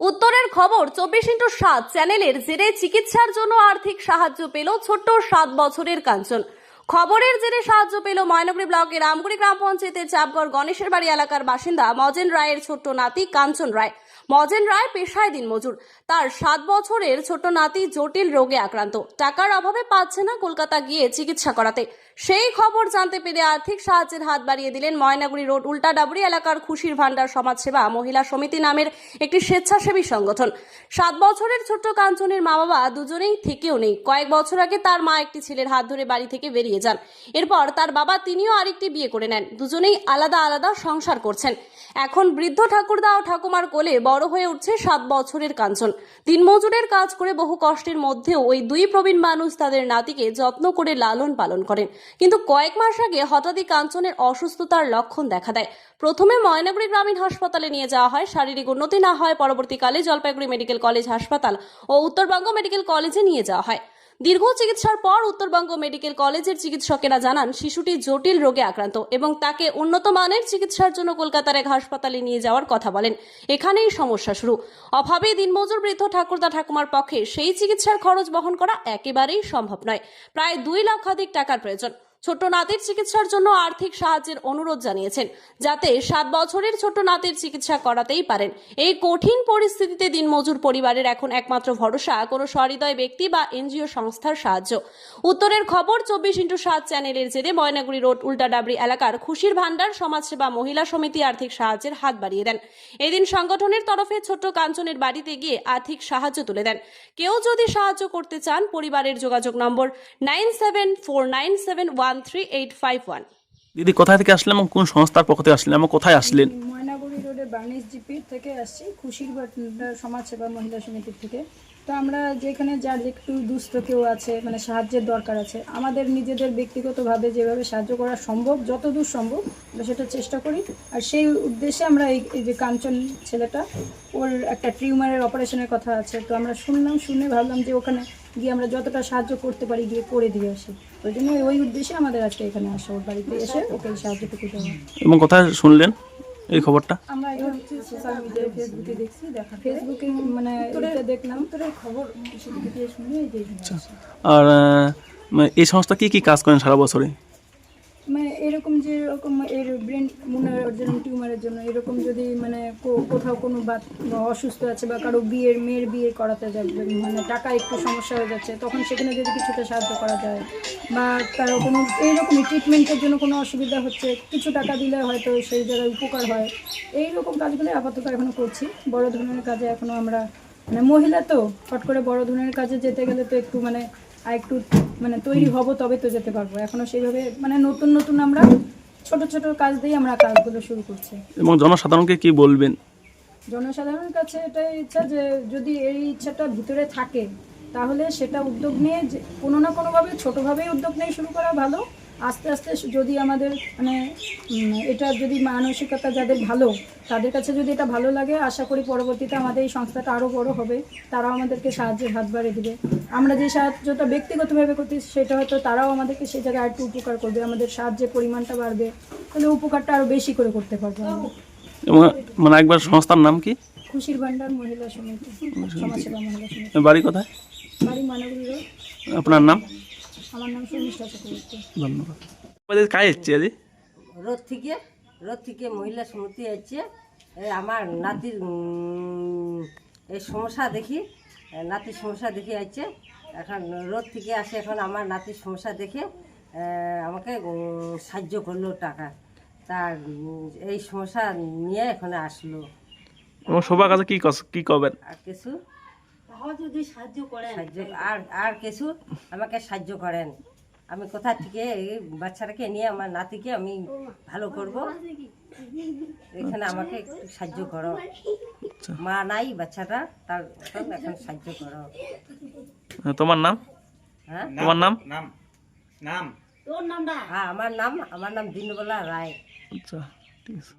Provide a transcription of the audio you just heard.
উত্তরের খবর, চব্বিশ ইন্টু সাত চ্যানেলের জেরে চিকিৎসার জন্য আর্থিক সাহায্য পেল ছোট্ট সাত বছরের কাঞ্চন। খবরের জেরে সাহায্য পেল ময়নগুড়ি ব্লকের রামগুড়ি গ্রাম পঞ্চায়েতের চাপগড় গণেশের বাড়ি এলাকার বাসিন্দা মজেন রায়ের ছোট্ট নাতি কাঞ্চন রায়। মজেন রায় পেশায় দিনমজুর। তার সাত বছরের ছোট্ট নাতি জটিল রোগে আক্রান্ত। টাকার অভাবে পাচ্ছে না কলকাতা গিয়ে চিকিৎসা করাতে। সেই খবর জানতে পেরে আর্থিক সাহায্যের হাত বাড়িয়ে দিলেন ময়নাগুড়ি রোড উল্টাডাবরি এলাকার খুশির ভান্ডার সমাজসেবা মহিলা সমিতি নামের একটি স্বেচ্ছাসেবী সংগঠন। সাত বছরের ছোট্ট কাঞ্চনের মা বাবা দুজনেই থেকেও নেই। কয়েক বছর আগে তার মা একটি ছেলের হাত ধরে বাড়ি থেকে বেরিয়ে যান। এরপর তার বাবা তিনিও আরেকটি বিয়ে করে নেন। দুজনেই আলাদা আলাদা সংসার করছেন। এখন বৃদ্ধ ঠাকুরদা ও ঠাকুমার কোলে বড় হয়ে উঠছে সাত বছরের কাঞ্চন। দিনমজুরের কাজ করে বহু কষ্টের মধ্যেও ওই দুই প্রবীণ মানুষ তাদের নাতিকে যত্ন করে লালন পালন করেন। কিন্তু কয়েক মাস আগে হঠাৎই কাঞ্চনের অসুস্থতার লক্ষণ দেখা দেয়। প্রথমে ময়নাগুড়ি গ্রামীণ হাসপাতালে নিয়ে যাওয়া হয়, শারীরিক উন্নতি না হয় পরবর্তীকালে জলপাইগুড়ি মেডিকেল কলেজ হাসপাতাল ও উত্তরবঙ্গ মেডিকেল কলেজে নিয়ে যাওয়া হয়। দীর্ঘ চিকিৎসার পর উত্তরবঙ্গ মেডিকেল কলেজের চিকিৎসকেরা জানান, শিশুটি জটিল রোগে আক্রান্ত এবং তাকে উন্নত মানের চিকিৎসার জন্য কলকাতার এক হাসপাতালে নিয়ে যাওয়ার কথা বলেন। এখানেই সমস্যা শুরু। অভাবে দিনমজুর বৃদ্ধ ঠাকুরদা ঠাকুমার পক্ষে সেই চিকিৎসার খরচ বহন করা একেবারেই সম্ভব নয়। প্রায় দুই লক্ষাধিক টাকার প্রয়োজন। ছোট্ট নাতির চিকিৎসার জন্য আর্থিক সাহায্যের অনুরোধ জানিয়েছেন, যাতে সাত বছরের ছোট্ট নাতির চিকিৎসা করাতেই পারেন। এই কঠিন পরিস্থিতিতে দিনমজুর পরিবারের এখন একমাত্র ভরসা, কোনো সহৃদয় ব্যক্তি বা এনজিও সংস্থার সাহায্য। উত্তরের খবর চব্বিশ ইন্টু সাত চ্যানেলের জেরে ময়নাগুড়ি রোড উল্টাডাবরি এলাকার খুশির ভান্ডার সমাজসেবা মহিলা সমিতি আর্থিক সাহায্যের হাত বাড়িয়ে দেন। এদিন সংগঠনের তরফে ছোট্ট কাঞ্চনের বাড়িতে গিয়ে আর্থিক সাহায্য তুলে দেন। কেউ যদি সাহায্য করতে চান, পরিবারের যোগাযোগ নম্বর nine seven four nine seven one three eight five one দিদি কোথা থেকে আসলেন এবং কোন সংস্থার পক্ষ থেকে আসলেন এবং কোথায় আসলেন? বার্নিশ জিপির থেকে আসছি, খুশির ভান্ডার সমাজসেবা মহিলা সমিতির থেকে। তো আমরা যেখানে যার একটু দুস্থ কেউ আছে মানে সাহায্যের দরকার আছে, আমাদের নিজেদের ব্যক্তিগতভাবে যেভাবে সাহায্য করা সম্ভব যত দূর সম্ভব, আমরা সেটা চেষ্টা করি। আর সেই উদ্দেশ্যে আমরা এই যে কাঞ্চন ছেলেটা, ওর একটা টিউমারের অপারেশনের কথা আছে। তো আমরা শুনলাম, শুনে ভাবলাম যে ওখানে গিয়ে আমরা যতটা সাহায্য করতে পারি গিয়ে করে দিয়ে আসি। ওই জন্য ওই উদ্দেশ্যে আমাদের আজকে এখানে আসা, ওর বাড়িতে এসে ওকে সাহায্যটুকু দেওয়া এবং কোথায় শুনলেন? এই খবরটা? আমরা সোশ্যাল মিডিয়ায় ফেসবুকে দেখছি দেখা ফেসবুকে মানে এটা দেখলাম। তোর খবর শুনে এই যে এখানে আসা। আর এই সংস্থা কি কি কাজ করেন সারা বছরে? মানে এরকম যে এরকম এর ব্রেন মুনার জন্য টিউমারের জন্য, এরকম যদি মানে কোথাও কোনো বা অসুস্থ আছে বা কারও বিয়ের, মেয়ের বিয়ে করাতে যাবে মানে টাকা একটু সমস্যা হয়ে যাচ্ছে, তখন সেখানে যদি কিছুটা সাহায্য করা যায় বা কারও কোনো এইরকমই ট্রিটমেন্টের জন্য কোনো অসুবিধা হচ্ছে, কিছু টাকা দিলে হয়তো সেই জায়গায় উপকার হয়। এইরকম কাজগুলো আপাতত এখনও করছি। বড় ধরনের কাজে এখনও আমরা মানে মহিলা তো, ফট করে বড় ধরনের কাজে যেতে গেলে তো একটু মানে আর একটু মানে তৈরি হব তবে তো যেতে পারব। এখনও সেইভাবে মানে নতুন নতুন আমরা ছোট ছোট কাজ দিয়ে আমরা কাজগুলো শুরু করছি। এবং জনসাধারণকে কি বলবেন? জনসাধারণের কাছে এটাই ইচ্ছা যে যদি এই ইচ্ছাটা ভিতরে থাকে তাহলে সেটা উদ্যোগ নিয়ে কোনো না কোনোভাবে ছোটোভাবেই উদ্যোগ নিয়ে শুরু করা ভালো। আস্তে আস্তে যদি আমাদের মানে এটা যদি মানসিকতা যাদের ভালো তাদের কাছে যদি এটা ভালো লাগে আশা করি পরবর্তীতে আমাদের এই সংস্থাটা আরও বড় হবে। তারাও আমাদেরকে সাহায্যের হাত বাড়িয়ে দেবে। আমরা যে সাহায্যটা ব্যক্তিগতভাবে করতে সেটা হয়তো তারাও আমাদেরকে সেই জায়গায় আরেকটু উপকার করবে আমাদের সাহায্যের পরিমাণটা বাড়বে। তাহলে উপকারটা আরও বেশি করে করতে পারব মানে একবার সংস্থার নাম কি? খুশির ভান্ডার মহিলা সমিতি সমাজসেবা মহিলা সমিতি। বাড়ি কোথায়? বাড়ি মানবী রোড আপনার নাম? আমার নাম শর্মিষ্ঠা চক্রবর্তী ধন্যবাদ। আমাদের কাজ হচ্ছে আজি রোদ থেকে রোদ থেকে মহিলা সমিতি আছে এই আমার নাতির এই সমস্যা দেখি নাতির সমস্যা দেখে আছে এখন রোদ থেকে আসে এখন আমার নাতির সমস্যা দেখে আমাকে সাহায্য করল টাকা। তার এই সমস্যা নিয়ে এখানে আসলো। এবং সবার কাছে কি কস- কি করবেন? আর কিছু? সাহায্য আর আর কিছু আমাকে সাহায্য করেন। আমি কোথা থেকে এই বাচ্চাটাকে নিয়ে আমার নাতিকে আমি ভালো করব? এখানে আমাকে একটু সাহায্য করো। মা নাই বাচ্চাটা তার এখন এখন সাহায্য করো। তোমার নাম? হ্যাঁ? তোমার নাম? হ্যাঁ আমার নাম আমার নাম দিনবেলা রায়। আচ্ছা ঠিক আছে।